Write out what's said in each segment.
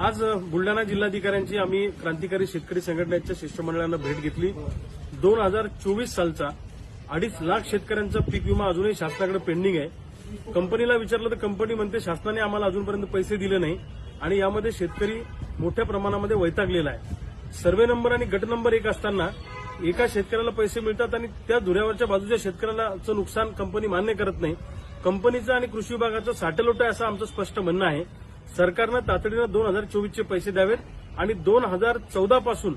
आज बुलढाणा जिल्हाधिकाऱ्यांची आम्ही क्रांतिकारी शेतकरी संघटनेच्या शिष्टमंडळानं भेट घेतली. दोन हजार चोवीस सालचा अडीच लाख शेतकऱ्यांचा पीक विमा अजूनही शासनाकडे पेंडिंग आहे. कंपनीला विचारलं तर कंपनी म्हणते शासनाने आम्हाला अजूनपर्यंत पैसे दिले नाही आणि यामध्ये शेतकरी मोठ्या प्रमाणामध्ये वैतागलेला आहे. सर्वे नंबर आणि गट नंबर एक असताना एका शेतकऱ्याला पैसे मिळतात आणि त्या धुऱ्यावरच्या बाजूच्या शेतकऱ्यालाचं नुकसान कंपनी मान्य करत नाही. कंपनीचं आणि कृषी विभागाचं साठलोट आहे असं आमचं स्पष्ट म्हणणं आहे. सरकारनं तातडीनं दोन हजार चोवीसचे पैसे द्यावेत आणि दोन हजार चौदा पासून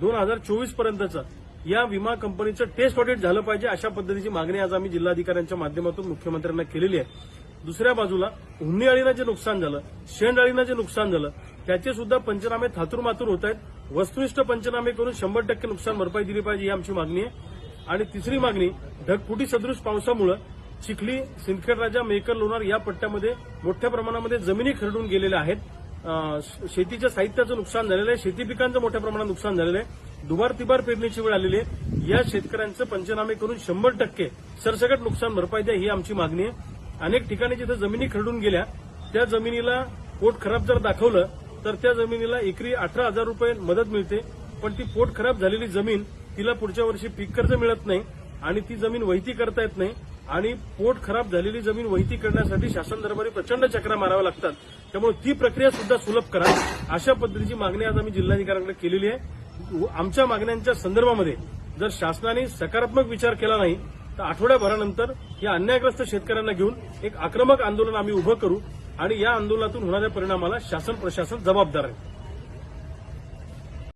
दोन हजार चोवीस पर्यंतचं या विमा कंपनीचं टेस्ट ऑडिट झालं पाहिजे अशा पद्धतीची मागणी आज आम्ही जिल्हाधिकाऱ्यांच्या माध्यमातून मुख्यमंत्र्यांना केलेली आहे. दुसऱ्या बाजूला हुन्नी अळीनं जे नुकसान झालं शेंड अळीनं जे नुकसान झालं त्याचे सुद्धा पंचनामे थातूरमातूर होत आहेत. वस्तुनिष्ठ पंचनामे करून शंभर टक्के नुकसान भरपाई दिली पाहिजे ही आमची मागणी आहे. आणि तिसरी मागणी ढगफुटी सदृश पावसामुळे चिखली सिंदखेड राजा मेकर लोणार या पट्ट्यामध्ये मोठ्या प्रमाणामध्ये जमिनी खरडून गेलेल्या आहेत. शेतीच्या साहित्याचं नुकसान झालेलं आहे. शेती पिकांचं मोठ्या प्रमाणात नुकसान झालेलं आहे. दुबार तिबार पेरणीची वेळ आलेली आहे. या शेतकऱ्यांचं पंचनामे करून शंभर टक्के सरसकट नुकसान भरपाई द्या ही आमची मागणी आहे. अनेक ठिकाणी जिथं जमिनी खरडून गेल्या त्या जमिनीला पोट खराब जर दाखवलं तर त्या जमिनीला एकरी अठरा हजार रुपये मदत मिळते. पण ती पोट खराब झालेली जमीन तिला पुढच्या वर्षी पीक कर्ज मिळत नाही आणि ती जमीन वहिती करता येत नाही. आणि पोट खराब झालेली जमीन वहिती करण्यासाठी शासन दरबारी प्रचंड चक्रा माराव्या लागतात. त्यामुळे ती प्रक्रिया सुद्धा सुलभ करा. अशा पद्धतीची मागणी आज आम्ही जिल्हाधिकाऱ्यांकडे केलेली आहे. आमच्या मागण्यांच्या संदर्भामध्ये जर शासनाने सकारात्मक विचार केला नाही तर आठवड्याभरानंतर या अन्यायग्रस्त शेतकऱ्यांना घेऊन एक आक्रमक आंदोलन आम्ही उभं करू आणि या आंदोलनातून होणाऱ्या परिणामाला शासन प्रशासन जबाबदार आहे.